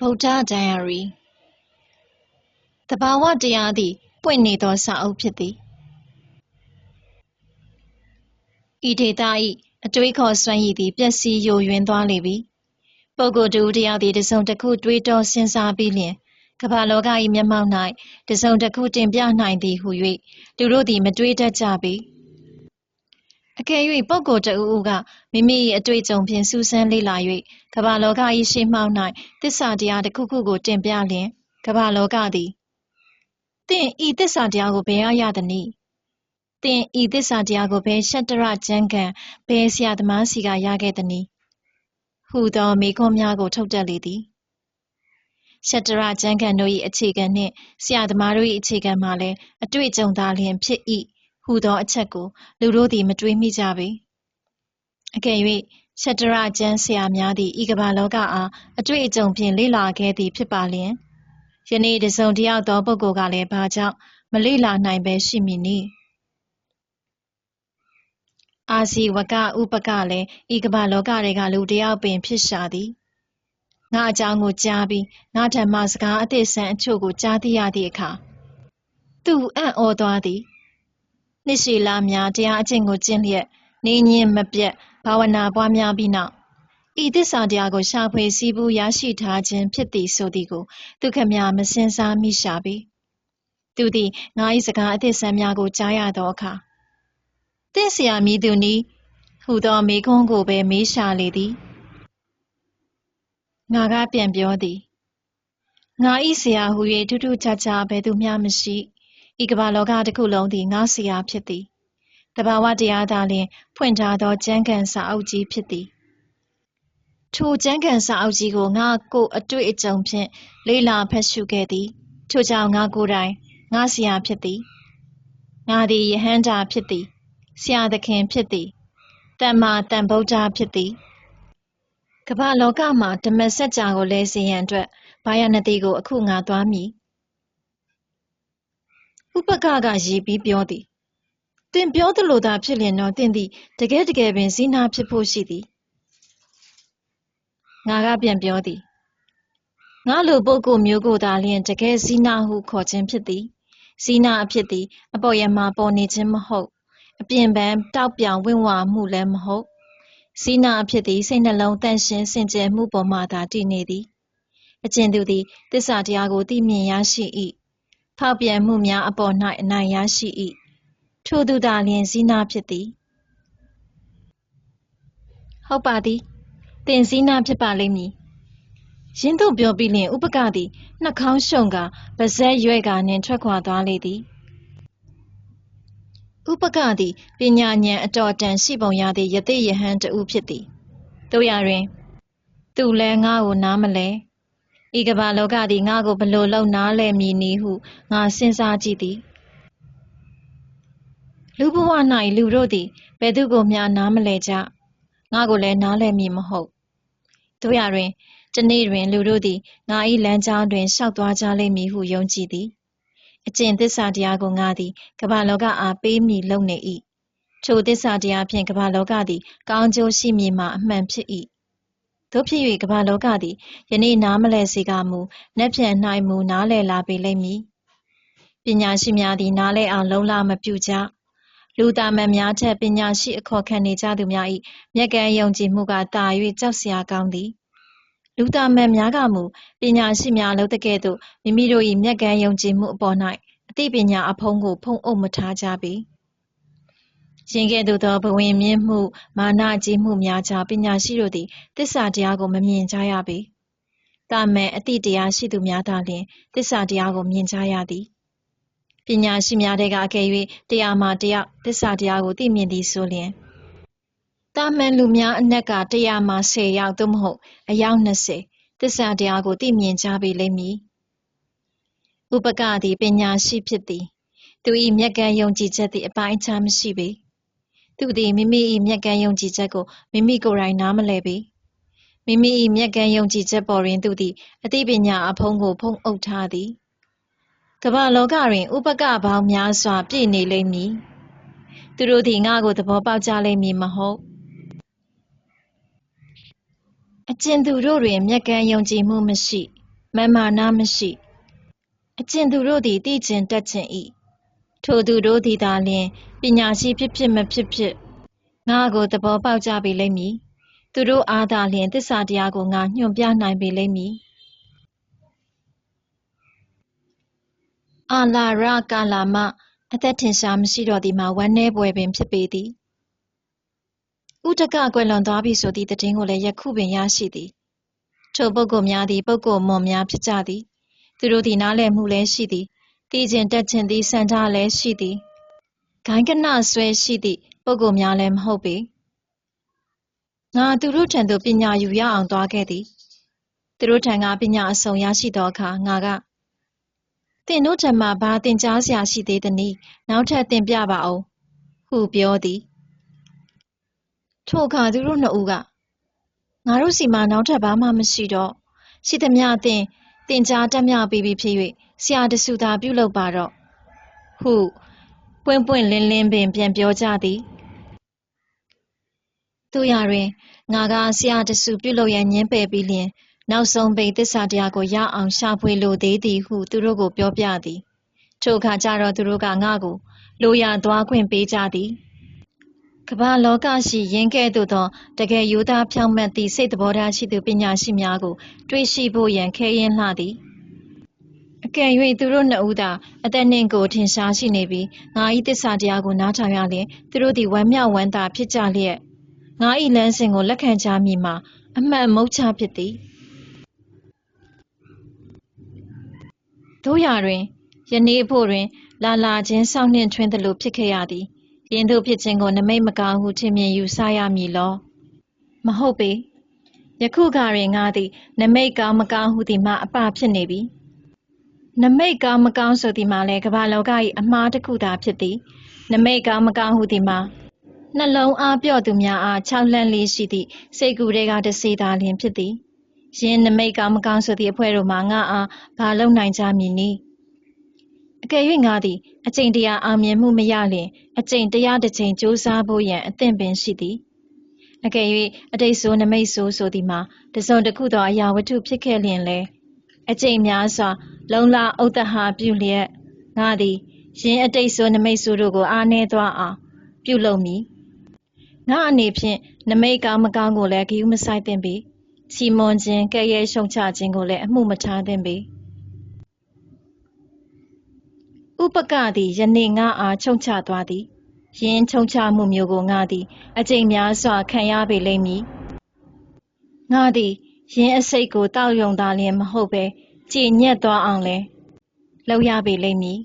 ဗုဒ္ဓဒိုင်ယာရီတဘာဝတရားသည် ပွင့်နေသောစာအုပ်ဖြစ်သည်ဤဒေသ၏အတွေးခေါ်စွမ်းရည်သည်ပျက်စီးယိုယွင်းသွားလေပြီပုဂ္ဂိုလ်တစ်ဦးတစ်ယောက်သည်တစ်စုံတစ်ခုတွေးတောစဉ်းစားပြီးလျှင်ကမ္ဘာလောက၏မျက်မှောက်၌တစ်စုံတစ်ခုတင်ပြနိုင်သည်ဟု၍လူတို့သည်မတွေးတတ်ကြပေ အကယ်၍ပုဂ္ဂိုလ်တစ်ဦးဦးကမိမိ၏အတွေ့အကြုံဖြင့်စူးစမ်းလေ့လာ၍ကမ္ဘာလောက၏ရှေ့မှောက်၌သစ္စာတရားတစ်ခုခုကိုတင်ပြလျှင်ကမ္ဘာလောကသည်သင်ဤသစ္စာတရားကိုဘယ်ရရသနည်းသင်ဤသစ္စာတရားကိုဘယ်ရှတ္တရကျမ်းဂန်ဘယ်ဆရာသမားစီကရခဲ့သနည်းဟူသောမေးခွန်းများကိုထုတ်တက်လေသည်ရှတ္တရကျမ်းဂန်တို့၏အခြေခံနှင့်ဆရာသမားတို့၏အခြေခံမှာလည်းအတွေ့အကြုံသာလျှင်ဖြစ်၏ ဟူသောအချက်ကိုလူတို့သည် မတွေးမိကြပေအကယ်၍ရှတ္တရကျမ်းဆရာများသည်ဤကမ္ဘာလောကအားအတွေ့အကြုံဖြင့်လေ့လာခဲ့သည်ဖြစ်ပါလျှင်ယနေ့တစ်စုံတစ်ယောက်သောပုဂ္ဂိုလ်ကလည်းဘာကြောင့်မလေ့လာနိုင်ဘဲရှိမည်နည်းအာဇီဝကဥပကလည်းဤကမ္ဘာလောကတွေကလူတစ်ယောက်ပင်ဖြစ်ရှာသည်ငါအကြောင်းကိုကြားပြီးငါထံမှစကားအသစ်ဆန်းအချို့ကိုကြားသိရသည့်အခါသူအံ့ဩသွားသည် နှစ်ရှည်လများတရားအကျင့်ကိုကျင့်လျက်နေညင်းမပြတ်ဘာဝနာပွားများပြီးနောက်ဤသစ္စာတရားကိုရှာဖွေစည်းပူးရရှိထားခြင်းဖြစ်သည်ဆိုသည်ကိုဒုက္ခမြမစင်စားမိရှာပေသူသည်ငါ၏စကားအသစ်ဆံများကိုကြားရသောအခါတင့်စရာမည်သူနီးဟူသောမိခွန်းကိုပဲမေးရှာလေသည်ငါကပြန်ပြောသည်ငါ၏ဆရာဟူ၍ထူးထူးခြားခြားဘယ်သူမျှမရှိ ဤကမ္ဘာလောကတစ်ခုလုံးသည်ငါဆရာဖြစ်သည်တဘာဝတရားသာလျှင်ဖွင့်ထားသောကျမ်းဂန်စာအုပ်ကြီးဖြစ်သည်ထိုကျမ်းဂန်စာအုပ်ကြီးကိုငါကိုအတွေ့အကြုံဖြင့်လေ့လာဖတ်ရှုခဲ့သည်ထို့ကြောင့်ငါကိုယ်တိုင်ငါဆရာဖြစ်သည်ငါသည်ယဟန္တာဖြစ်သည်ဆရာသခင်ဖြစ်သည်တမ္မာတန်ဗုဒ္ဓဖြစ်သည်ကမ္ဘာလောကမှာဓမ္မစကြာကိုလဲစေရန်အတွက်ဘာယနတိကိုအခုငါသွားမည် ဥပကကရည်ပြီးပြောသည်တင်ပြောသလိုသာဖြစ်လျင်တော့တင်သည်တကယ်တကယ်ပင်ဇီနာဖြစ်ဖို့ရှိသည်ငါကပြန်ပြောသည်ငါလိုပုဂ္ဂိုလ်မျိုးကိုသာလျှင်တကယ်ဇီနာဟုခေါ်ခြင်းဖြစ်သည်ဇီနာအဖြစ်သည် အပေါ်ယမပေါ်နေခြင်းမဟုတ်အပြင်ပန်းတောက်ပြောင်ဝင့်ဝါမှုလည်းမဟုတ်ဇီနာအဖြစ်သည်စိတ်နှလုံးတန့်ရှင်းစင်ကြယ်မှုပေါ်မှသာတည်နေသည်အကျဉ်သူသည်တစ္ဆာတရားကိုသိမြင်ရရှိ၏ ဖောက်ပြန်မှုများအပေါ်၌အနိုင်ရရှိ၏ထိုသူသာလျှင်ဇီနာဖြစ်သည်ဟုတ်ပါသည်သင်ဇီနာဖြစ်ပါလိမ့်မည်ရင်းတို့ပြောပြီးလျင်ဥပကသည်နှာခေါင်းရှုံကပါဇက်ရွဲ့ကနှင်ထွက်ခွာသွားလေသည်ဥပကသည်ပညာဉာဏ်အတော်တန်ရှိပုံရသည့်ယသိယဟန်တူဖြစ်သည်တို့ရတွင် သူလည်းငါ့ကိုနားမလဲ ဤကဘာလောကသည်ငါ့ကိုဘလို့လုံနားလဲမည်နည်းဟုငါစဉ်းစားကြည့်သည်လူဘဝ၌လူတို့သည်ဘယ်သူကိုမျှနားမလဲကြငါကိုလည်းနားလဲမည်မဟုတ်တို့ရတွင်တနေ့တွင် လူတို့သည်ငါ၏လမ်းကြောင်းတွင်ရှောက်သွားကြလိမ့်မည်ဟုယုံကြည်သည်အကျင့်သစ္စာတရားကိုငါသည်ကမ္ဘာလောကအားပေးမည်လုပ်နေ၏ထိုသစ္စာတရားဖြင့်ကမ္ဘာလောကသည် ကောင်းကျိုးရှိမည်မှာအမှန်ဖြစ်၏ သို့ဖြစ်၍ကမ္ဘာလောကသည်ယနေ့နားမလဲစေကမူနက်ဖြန်၌မူနားလဲလာပေလိမ့်မည်ပညာရှိများသည်နားလဲအောင်လုံးလမပြုကြလူသားမန်များထက်ပညာရှိအခေါ်ခံနေကြသူများ၏မျက်ကန်းယုံကြည်မှုကတာ၍ကြောက်စရာကောင်းသည်လူသားမန်များကမူပညာရှိများလုပ်တဲ့ကဲ့သို့မိမိတို့၏မျက်ကန်းယုံကြည်မှုအပေါ်၌အသိပညာအဖုံးကိုဖုံးအုပ်မထားကြပေ ရင်ကဲ့သို့သောဘဝင်မြင့်မှုမာနကြီးမှုများကြောင့်ပညာရှိတို့သည်တစ္ဆာတရားကိုမမြင်ကြရပေ။တာမန်အတိတရားရှိသူများသာလျှင်တစ္ဆာတရားကိုမြင်ကြရသည်။ပညာရှိများတဲကအကယ်၍တရားမှတရားတစ္ဆာတရားကိုသိမြင်သည်ဆိုလျှင်တာမန်လူများအနက်ကတရားမှ10ယောက်သို့မဟုတ်အယောက်20သစ္စာတရားကိုသိမြင်ကြပေလိမ့်မည်။ဥပကသည်ပညာရှိဖြစ်သည်။သူ၏မျက်ကန်းယုံကြည်ချက်သည်အပိုင်းအခြားမရှိပေ။ သူသည်မိမိ၏မျက်ကန်းယုံကြည်ချက်ကိုမိမိကိုယ်တိုင်နားမလည်ပေ။မိမိ၏မျက်ကန်းယုံကြည်ချက်ပေါ်တွင်သူသည်အသိပညာအဖုံးကိုဖုံးအုပ်ထားသည်။ကမ္ဘာလောကတွင်ဥပကပေါင်းများစွာ ပြည့်နေလိမ့်မည်။သူတို့သည်ငါ့ကိုသဘောပေါက်ကြလိမ့်မည်မဟုတ်အကျဉ်သူတို့တွင်မျက်ကန်းယုံကြည်မှုမရှိမန်မာနာမရှိ အကျင့်သူတို့သည်သိကျင်တတ်ကျင်၏ ထိုသူတို့သည်သာလျှင်ပညာရှိဖြစ်ဖြစ်မဖြစ်ဖြစ်ငါကိုသဘောပေါက်ကြပေလိမ့်မည်သူတို့အားသာလျှင်သစ္စာတရားကိုငါညွှန်ပြနိုင်ပေလိမ့်မည်အာလာရကာလာမအသက်ထင်ရှားမရှိတော့သည်မှာဝမ်းနည်းပွဲပင်ဖြစ်ပေသည်ဥတကကွယ်လွန်သွားပြီဆိုသည့်သတင်းကိုလည်းယခုပင်ရရှိသည်ထိုပုဂ္ဂိုလ်များသည်ပုဂ္ဂိုလ်မွန်များဖြစ်ကြသည် သူတို့သည်နားလည်မှုလည်းရှိသည် သိကျင်တက်ကျင်သည့်စံထားလည်းရှိသည်ဂိုင်းကနဆွဲရှိသည့်ပုဂ္ဂိုလ်များလည်းမဟုတ်ပေငါသူတို့ထံသို့ပညာယူရအောင်သွားခဲ့သည်သူတို့ထံကပညာအစုံရရှိသောအခါငါကသင်တို့ထံမှဘာသင်ကြားစရာရှိသေးသနည်းနောက်ထပ်သင်ပြပါဦးဟုပြောသည်ထိုအခါသူတို့နှစ်ဦးကငါတို့စီမှာနောက်ထပ်ဘာမှမရှိတော့ရှိသမျှသင်သင်ကြားတတ်မြောက်ပြီးပြီဖြစ်၍ ဆရာတဆူသာပြုလုပ်ပါတော့ဟုပွင့်ပွင့်လင်းလင်းပင်ပြန်ပြောကြသည်တို့ရတွင်ငါကဆရာတဆူပြုလုပ်ရန်ညင်းပယ်ပြီးလျင်နောက်ဆုံးပိတ်သစ္စာတရားကိုရအောင်ရှာဖွေလိုသေးသည်ဟုသူတို့ကိုပြောပြသည်ထိုအခါကျတော့သူတို့ကငါကိုလိုရသွားခွင့်ပေးကြသည်ကမ္ဘာလောကရှိရင်းကဲ့သို့သောတကယ်ရိုးသားဖြောင့်မတ်သည့်စိတ်သဘောထားရှိသူပညာရှိများကို တွေ့ရှိဖို့ရန်ခဲယဉ်လှသည်အ ကယ်၍သူတို့နှစ်ဦးသာအသက်နှင့်ကိုထင်ရှားရှိနေပြီးငါ၏တစ္ဆာတရားကိုနားထောင်ရလျင်သူတို့သည်ဝမ်းမြောက်ဝမ်းသာဖြစ်ကြလျက်ငါ၏လမ်းစဉ်ကိုလက်ခံကြမည်မှာအမှန်မုတ်ချဖြစ်သည်တို့ရာတွင်ယနေ့အဖို့တွင် လာလာချင်းစောင့်နှင့်ထွင်းသလိုဖြစ်ခဲ့ရသည်ယင်းသို့ဖြစ်ခြင်းကိုနမိတ်မကောင်းဟုထင်မြင်ယူဆရမည်လောမဟုတ်ပေယခုကတွင်ငါသည်နမိတ်ကောင်းမကောင်းဟုသည်မှအပဖြစ်နေပြီ နမိတ်ကောင်းမကောင်းဆိုသည်မှာလည်းကမ္ဘာလောက၏အမှားတစ်ခုသာဖြစ်သည်နမိတ်ကောင်းမကောင်းဟုသည်မှာနှလုံးအားပြော့သူများအားခြောက်လှန့်လေးရှိသည့်စိတ်ကူတွေကတစေသာလျင်ဖြစ်သည်ယင်းနမိတ်ကောင်းမကောင်းဆိုသည့်အဖွဲ့တို့မှာငါအားဘာလုံနိုင်ကြမည်နည်းအကယ်၍ငါသည်အကျင့်တရားအောင်မြင်မှုမရလျင်အကျင့်တရားတစ်ချိန်ကြိုးစားဖို့ရန်အသင့်ပင်ရှိသည်အကယ်၍အတိတ်ဆိုးနမိတ်ဆိုးဆိုသည်မှာတစုံတစ်ခုသောအရာဝတ္ထုဖြစ်ခဲ့လျင်လေ အကျင့်များစွာ လုံလာဥဒ္ဒဟာပြုလျက်ငါသည်ယင်းအတိတ်ဆိုးနမိတ်ဆိုးတို့ကိုအားနည်းသွားအောင်ပြုလုပ်မည်ငါအနေဖြင့်နမိတ်ကောင်းမကောင်းကိုလည်းဂရုမစိုက်သင့်ပေချီမွန်ခြင်းကဲ့ရဲ့ရှုံချခြင်းကိုလည်းအမှုမထားသင့်ပေဥပကသည်ယနေ့ငါအားချုံချသွားသည်ယင်းချုံချမှုမျိုးကိုငါသည် အကျိန်များစွာခံရပေလိမ့်မည်ငါသည် ယင်းအစိတ်ကိုတောက်ယုံသားလျင်မဟုတ်ပဲကြည်ညက်သွားအောင်လဲလောက်ရပေလိမ့်မည်